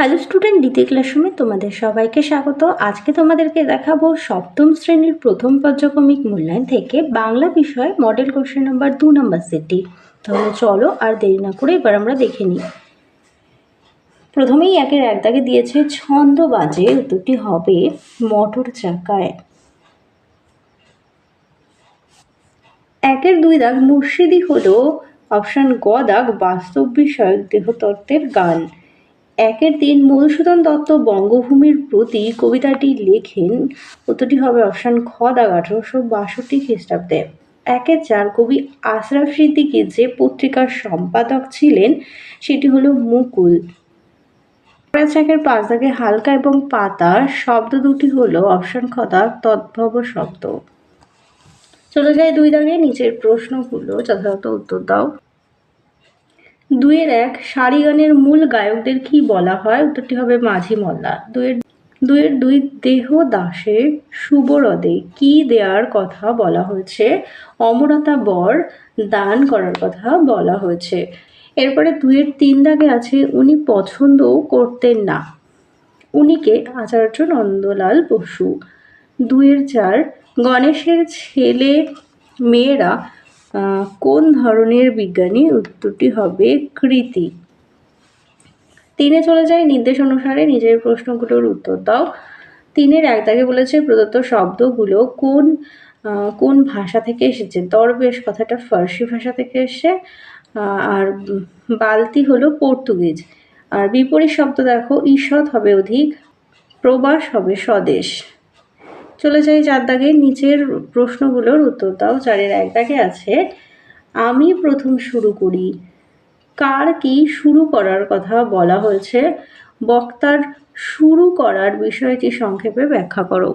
Hello student দ্বিতীয় ক্লাসরুমে তোমাদের সবাইকে স্বাগত। আজকে তোমাদেরকে দেখাবো সপ্তম শ্রেণির প্রথম পর্যক্রমিক মূল্যায়ন থেকে বাংলা বিষয় মডেল কোশ্চেন নাম্বার দু নম্বর সেটটি তাহলে চলো আর দেরি না করে এবার আমরা দেখে নিই। প্রথমেই একের এক দাগে দিয়েছে ছন্দ বাজে উত্তরটি হবে মটর চাকায়। একের দুই দাগ মুর্শিদি হলো অপশান গ দাগ বাস্তব বিষয়ক দেহতত্ত্বের গান। একের দিন মধুসূদন দত্ত বঙ্গভূমির প্রতি কবিতাটি লেখেন, উত্তরটি হবে অপশান খ দাগ আঠারোশো বাষট্টি খ্রিস্টাব্দে। একের চার কবি আশরাফ সিদ্দিকী যে পত্রিকার সম্পাদক ছিলেন, সেটি হলো মুকুল। চাকের পাঁচ দাগে হালকা এবং পাতা, শব্দ দুটি হলো অপশান খ দাগ তদ্ভব শব্দ। চলে যায় দুই দাগে, নিচের প্রশ্নগুলো যথাযথ উত্তর দাও। দুইয়ের এক সারি গানের মূল গায়কদের কি বলা হয়? উত্তরটি হবে মাঝি মল্লা দুইয়ের দুইয়ের দুই দেহ দাসে সুবরদে কি দেয়ার কথা বলা হয়েছে? অমরতা বর দান করার কথা বলা হয়েছে। এরপরে দুইয়ের তিন দাগে আছে, উনি পছন্দও করতেন না। উনিকে আচার্য নন্দলাল বসু। দুইয়ের চার, গণেশের ছেলে মেয়েরা কোন ধরনের বিজ্ঞানী উত্তরটি হবে কৃতি? তিনে চলে যায় নির্দেশ অনুসারে নিজের প্রশ্নগুলোর উত্তর দাও। তিনের এক দাগে বলেছে, প্রদত্ত শব্দগুলো কোন কোন ভাষা থেকে এসেছে? দরবেশ কথাটা ফার্সি ভাষা থেকে এসছে আর বালতি হলো পর্তুগিজ। আর বিপরীত শব্দ দেখো, ঈষৎ হবে অধিক, প্রবাস হবে স্বদেশ। চলে যাই চার দাগে নিচের প্রশ্নগুলোর উত্তর দাও, চারের এক দাগে আছে, আমি প্রথম শুরু করি। কার কি শুরু করার কথা বলা হয়েছে? বক্তার শুরু করার বিষয়টি সংক্ষেপে ব্যাখ্যা করো।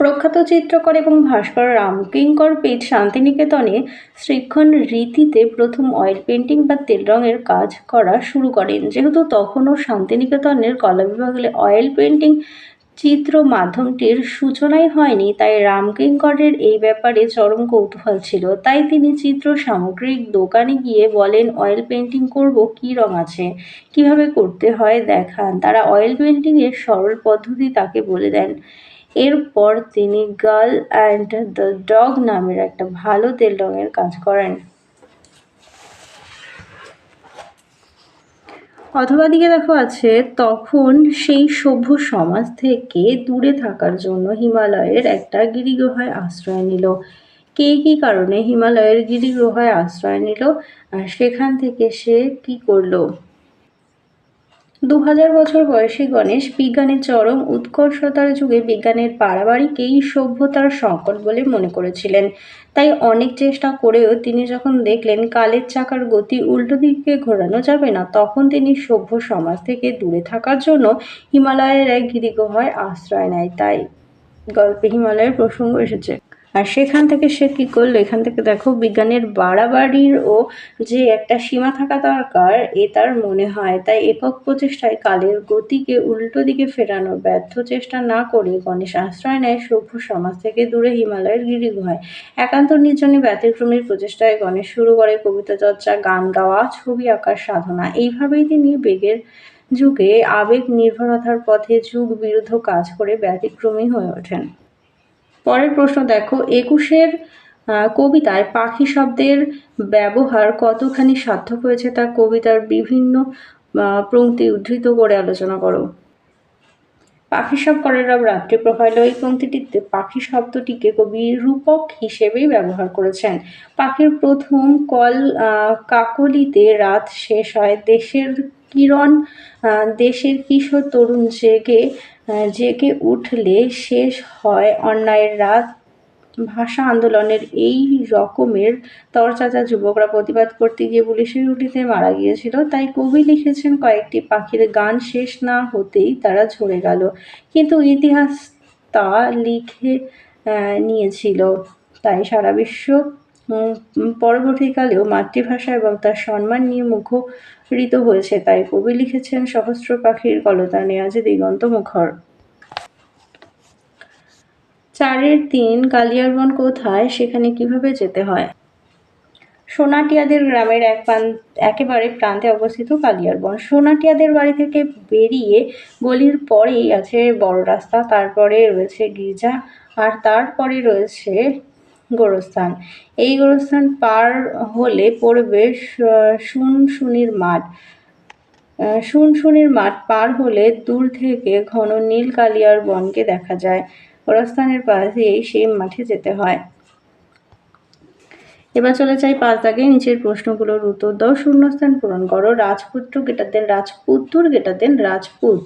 প্রখ্যাত চিত্রকর এবং ভাস্কর রামকিঙ্কর পেজ শান্তিনিকেতনে শ্রীক্ষণ রীতিতে প্রথম অয়েল পেন্টিং বা তেল রঙের কাজ করা শুরু করেন। যেহেতু তখনও শান্তিনিকেতনের কলা বিভাগে অয়েল পেন্টিং চিত্র মাধ্যমটির সূচনাই হয়নি, তাই রামকিঙ্করের এই ব্যাপারে চরম কৌতূহল ছিল। তাই তিনি চিত্র সামগ্রিক দোকানে গিয়ে বলেন অয়েল পেন্টিং করব, কি রং আছে? কীভাবে করতে হয়? দেখান। তারা অয়েল পেন্টিংয়ের সরল পদ্ধতি তাকে বলে দেন। এরপর তিনি গার্ল অ্যান্ড দ্য ডগ নামের একটা ভালো তেল রঙের কাজ করেন। অথবা দিকে দেখো আছে, তখন সেই সভ্য সমাজ থেকে দূরে থাকার জন্য হিমালয়ের একটা গিরিগুহায় আশ্রয় নিল। কে কি কারণে হিমালয়ের গিরিগুহায় আশ্রয় নিল? আর সেখান থেকে সে কি করল? দু হাজার বছর বয়সী গণেশ বিজ্ঞানের চরম উৎকর্ষতার যুগে বিজ্ঞানের বাড়াবাড়িকেই সভ্যতার সংকট বলে মনে করেছিলেন। তাই অনেক চেষ্টা করেও তিনি যখন দেখলেন কালের চাকার গতি উল্টো দিকে ঘোরানো যাবে না, তখন তিনি সভ্য সমাজ থেকে দূরে থাকার জন্য হিমালয়ের এক গিরিগুহায় আশ্রয় নেয়। তাই গল্পে হিমালয়ের প্রসঙ্গ এসেছে। আর সেখান থেকে সে কী করল? এখান থেকে দেখো বিজ্ঞানের বাড়াবাড়ির ও যে একটা সীমা থাকা দরকার, এ তার মনে হয়। তাই একক প্রচেষ্টায় কালের গতিকে উল্টো দিকে ফেরানোর ব্যর্থ চেষ্টা না করে গণেশ আশ্রয় নেয় সভ্য সমাজ থেকে দূরে হিমালয়ের গিরি গিরিগুহায় একান্ত নির্জনে ব্যতিক্রমীর প্রচেষ্টায় গণেশ শুরু করে কবিতা চর্চা, গান গাওয়া, ছবি আঁকার সাধনা। এইভাবেই তিনি বেগের যুগে আবেগ নির্ভরতার পথে যুগ বিরুদ্ধ কাজ করে ব্যতিক্রমী হয়ে ওঠেন। পরের প্রশ্ন দেখো, একুশের কবিতায় পাখি শব্দের ব্যবহার কতখানি সার্থক হয়েছে তা কবিতার বিভিন্ন পঙ্ক্তি উদ্ধৃত করে আলোচনা করো। পাখি সব রব রাত্রি প্রফাইল এই পঙ্ক্তিটিতে পাখি শব্দটিকে কবি রূপক হিসেবেই ব্যবহার করেছেন। পাখির প্রথম কল কাকলিতে রাত শেষ হয়, দেশের কিরণ দেশের কিশোর তরুণ জেগে জেগে উঠলে শেষ হয় অন্যায়ের রাত। ভাষা আন্দোলনের এই রকমের তরচাচা যুবকরা প্রতিবাদ করতে গিয়ে পুলিশের রুটিতে মারা গিয়েছিল। তাই কবি লিখেছেন, কয়েকটি পাখির গান শেষ না হতেই তারা ঝরে গেল। কিন্তু ইতিহাস তা লিখে নিয়েছিল। তাই সারা বিশ্ব পরবর্তীকালেও মাতৃভাষা এবং তার সম্মান নিয়ে মুখরিত হয়েছে। তাই কবি লিখেছেন, সহস্র পাখির কলতানে আছে দিগন্ত মুখর। চারের তিন কালিয়ারবন কোথায়, সেখানে কীভাবে যেতে হয়? সোনাটিয়াদের গ্রামের এক প্রান, একেবারে প্রান্তে অবস্থিত কালিয়ারবন। সোনাটিয়াদের বাড়ি থেকে বেরিয়ে গলির পরেই আছে বড় রাস্তা, তারপরে রয়েছে গির্জা আর তারপরে রয়েছে গোরস্থান। এই গোরস্থান পার হলে পড়বে শুনশুনির মাঠ। শুনশুনির মাঠ পার হলে দূর থেকে ঘন নীল কালিয়ার বনকে দেখা যায়। গোরস্থানের পাশেই সেই মাঠে যেতে হয়। এবার চলে যাই পাঁচ দাগে নিচের প্রশ্নগুলোর উত্তর দাও। শূন্যস্থান পূরণ করো। রাজপুত্র গেটার দেন রাজপুত্তুর গেটার দেন রাজপুত।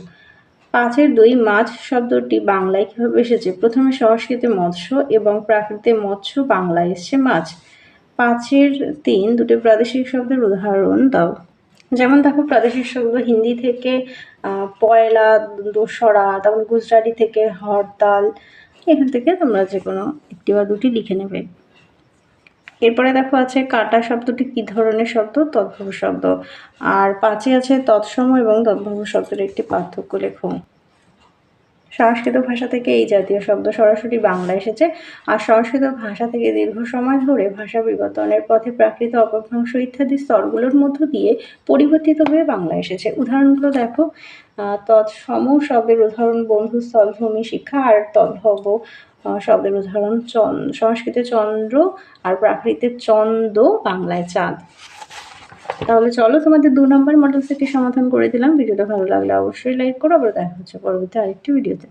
পাঁচের দুই মাছ শব্দটি বাংলায় কীভাবে এসেছে? প্রথমে সংস্কৃতে মৎস্য এবং প্রাকৃতে মৎস্য বাংলায় এসছে মাছ পাঁচের তিন দুটি প্রাদেশিক শব্দের উদাহরণ দাও। যেমন দেখো, প্রাদেশিক শব্দ হিন্দি থেকে পয়লা, দোসরা, তারপর গুজরাটি থেকে হরতাল, এখান থেকে তোমরা যে কোনো একটি বা দুটি লিখে নেবে। এরপরে দেখো আছে কাটা শব্দটি কি ধরনের শব্দ? তদ্ভব শব্দ। আর পাঁচে আছে তৎসম এবং তদ্ভব শব্দের একটি পার্থক্য লেখো। সংস্কৃত ভাষা থেকে এই জাতীয় শব্দ সরাসরি বাংলা এসেছে। আর সংস্কৃত ভাষা থেকে দীর্ঘ সময় ধরে ভাষা বিবর্তনের পথে প্রাকৃত অপভ্রংশ ইত্যাদি স্তরগুলোর মধ্য দিয়ে পরিবর্তিত হয়ে বাংলা এসেছে। উদাহরণগুলো দেখো। তৎসম শব্দের উদাহরণ বন্ধু স্থলভূমি শিক্ষা আর তদ্ভব শব্দের উদাহরণ চন্দ্র সংস্কৃতে চন্দ্র আর প্রাকৃতে চন্দ বাংলায় চাঁদ। তাহলে চলো, তোমাদের দু নম্বর মডেল সেটটি সমাধান করে দিলাম। ভিডিওটা ভালো লাগলে অবশ্যই লাইক করো। আবার দেখা হচ্ছে পরবর্তী আরেকটি ভিডিওতে